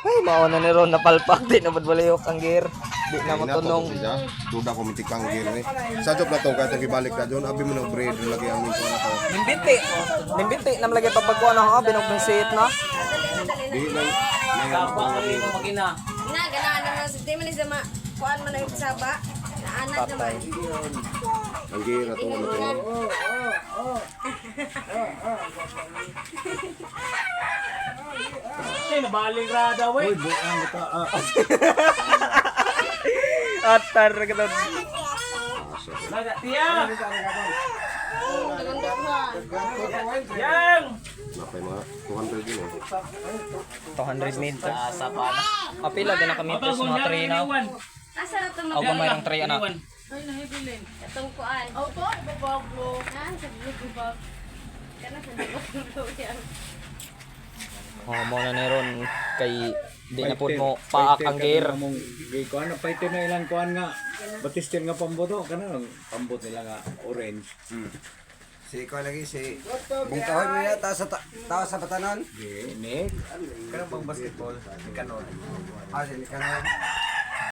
Ay, mauna ni Ron napalpak. Di na badbalayok ang gear. Di na matunong. Duda ko mitik kang gear ni. Sa job na to kahit gibalik ka doon, abi mo na bread lagi ang minto na to. Nimbiti. Nimbiti. Namlagay pa pagkuha na ha. Binugbisit na. Di na na Na, ganaan naman. Di man sa ma... Kuan man na yung saba. Naanak naman. ang gear na to ano to. Ay, nabaling rada, wey. Atar ka daw. Laga, tiya. Nagandaghan. Yang. Napay mga 200 yun eh. 200 mil. Sa pala. Apila din na kami ito sa mga tray na. Asa na itong Ako ba mayroong tray anak? Itong kuan. Auto, ibababo. Ah, sa blue bag. Kana sa blue yan. Oh, mo na ni Ron kay di na pud mo paak ang gear. kuan na paite na ilang kuan nga batistin nga pamboto kana pambot nila nga orange Si ko lagi si Bung kahoy mo taas sa ta- taas sa batanon. next Kanang pang basketball, kanon. Ah, si kanon.